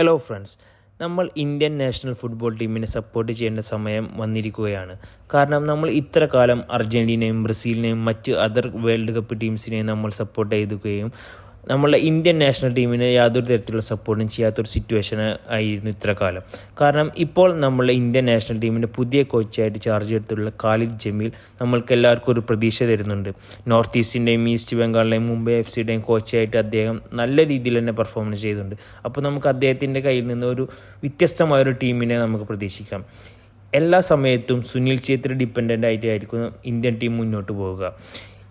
Hello friends നമ്മൾ Indian national football ടീമിനെ support ചെയ്യേണ്ട സമയം വന്നിരിക്കുകയാണ്. കാരണം നമ്മൾ ഇത്ര കാലം അർജന്റീനയും ബ്രസീലിനെയും മറ്റ് അതർ വേൾഡ് കപ്പ് ടീംസിനെയും നമ്മൾ സപ്പോർട്ട് ചെയ്തുകയും നമ്മളുടെ ഇന്ത്യൻ നാഷണൽ ടീമിന് യാതൊരു തരത്തിലുള്ള സപ്പോർട്ടും ചെയ്യാത്തൊരു സിറ്റുവേഷൻ ആയിരുന്നു ഇത്ര കാലം. കാരണം ഇപ്പോൾ നമ്മളുടെ ഇന്ത്യൻ നാഷണൽ ടീമിന്റെ പുതിയ കോച്ചായിട്ട് ചാർജ് ചെയ്തിട്ടുള്ള ഖാലിദ് ജമീൽ നമ്മൾക്ക് എല്ലാവർക്കും ഒരു പ്രതീക്ഷ തരുന്നുണ്ട്. നോർത്ത് ഈസ്റ്റിന്റെയും ഈസ്റ്റ് ബംഗാളിലെയും മുംബൈ എഫ് സിയുടെയും കോച്ചായിട്ട് അദ്ദേഹം നല്ല രീതിയിൽ തന്നെ പെർഫോമൻസ് ചെയ്തിട്ടുണ്ട്. അപ്പോൾ നമുക്ക് അദ്ദേഹത്തിന്റെ കയ്യിൽ നിന്ന് ഒരു വ്യത്യസ്തമായൊരു ടീമിനെ നമുക്ക് പ്രതീക്ഷിക്കാം. എല്ലാ സമയത്തും സുനിൽ ഛേത്രി ഡിപ്പെൻഡന്റ് ആയിട്ടായിരിക്കും ഇന്ത്യൻ ടീം മുന്നോട്ട് പോവുക.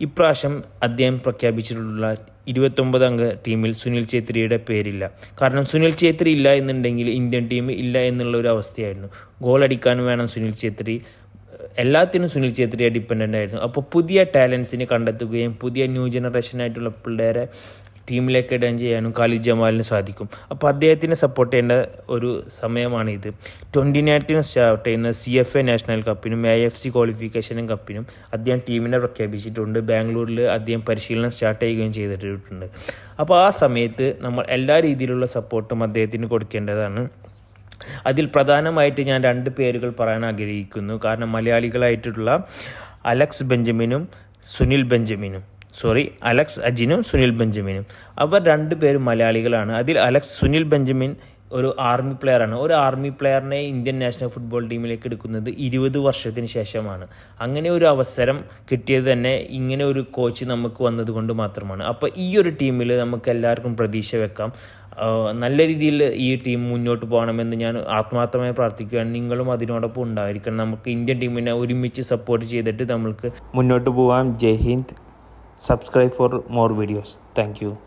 ഇപ്രാവശ്യം അദ്ദേഹം പ്രഖ്യാപിച്ചിട്ടുള്ള ഇരുപത്തൊമ്പത് അംഗ ടീമിൽ സുനിൽ ഛേത്രിയുടെ പേരില്ല. കാരണം സുനിൽ ഛേത്രി ഇല്ല എന്നുണ്ടെങ്കിൽ ഇന്ത്യൻ ടീം ഇല്ല എന്നുള്ള ഒരു അവസ്ഥയായിരുന്നു. ഗോൾ അടിക്കാനും വേണം സുനിൽ ഛേത്രി. എല്ലാത്തിനും സുനിൽ ഛേത്രിയെ ഡിപ്പെൻഡന്റ് ആയിരുന്നു. അപ്പോൾ പുതിയ ടാലൻസിനെ കണ്ടെത്തുകയും പുതിയ ന്യൂ ജനറേഷൻ ആയിട്ടുള്ള പിള്ളേരെ ടീമിലേക്ക് ഇടാൻ ചെയ്യാനും ഖാലിദ് ജമാലിന് സാധിക്കും. അപ്പോൾ അദ്ദേഹത്തിനെ സപ്പോർട്ട് ചെയ്യേണ്ട ഒരു സമയമാണിത്. ട്വന്റി നയൻത്തിന് സ്റ്റാർട്ട് ചെയ്യുന്ന സി എഫ് എ നാഷണൽ കപ്പിനും എ എഫ് സി ക്വാളിഫിക്കേഷനും കപ്പിനും അദ്ദേഹം ടീമിനെ പ്രഖ്യാപിച്ചിട്ടുണ്ട്. ബാംഗ്ലൂരിൽ അദ്ദേഹം പരിശീലനം സ്റ്റാർട്ട് ചെയ്യുകയും ചെയ്തിട്ടുണ്ട്. അപ്പോൾ ആ സമയത്ത് നമ്മൾ എല്ലാ രീതിയിലുള്ള സപ്പോർട്ടും അദ്ദേഹത്തിന് കൊടുക്കേണ്ടതാണ്. അതിൽ പ്രധാനമായിട്ട് ഞാൻ രണ്ട് പേരുകൾ പറയാൻ ആഗ്രഹിക്കുന്നു. കാരണം മലയാളികളായിട്ടുള്ള അലക്സ് ബെഞ്ചമിനും സുനിൽ ബെഞ്ചമിനും. സോറി അലക്സ് അജിനും സുനിൽ ബെഞ്ചമിനും. അവർ രണ്ട് രണ്ടുപേരും മലയാളികളാണ്. അതിൽ അലക്സ് സുനിൽ ബെഞ്ചമിൻ ഒരു ആർമി പ്ലെയറാണ്. ഒരു ആർമി പ്ലെയറിനെ ഇന്ത്യൻ നാഷണൽ ഫുട്ബോൾ ടീമിലേക്ക് എടുക്കുന്നത് ഇരുപത് വർഷത്തിന് ശേഷമാണ്. അങ്ങനെ ഒരു അവസരം കിട്ടിയത് തന്നെ ഇങ്ങനെ ഒരു കോച്ച് നമുക്ക് വന്നതുകൊണ്ട് മാത്രമാണ്. അപ്പോൾ ഈ ഒരു ടീമിൽ നമുക്ക് എല്ലാവർക്കും പ്രതീക്ഷ വെക്കാം. നല്ല രീതിയിൽ ഈ ടീം മുന്നോട്ട് പോകണമെന്ന് ഞാൻ ആത്മാർത്ഥമായി പ്രാർത്ഥിക്കുകയാണ്. നിങ്ങളും അതിനോടൊപ്പം ഉണ്ടായിരിക്കണം. നമുക്ക് ഇന്ത്യൻ ടീമിനെ ഒരുമിച്ച് സപ്പോർട്ട് ചെയ്തിട്ട് നമ്മൾക്ക് മുന്നോട്ട് പോകാം ജയ് Hind. subscribe for more videos. Thank you.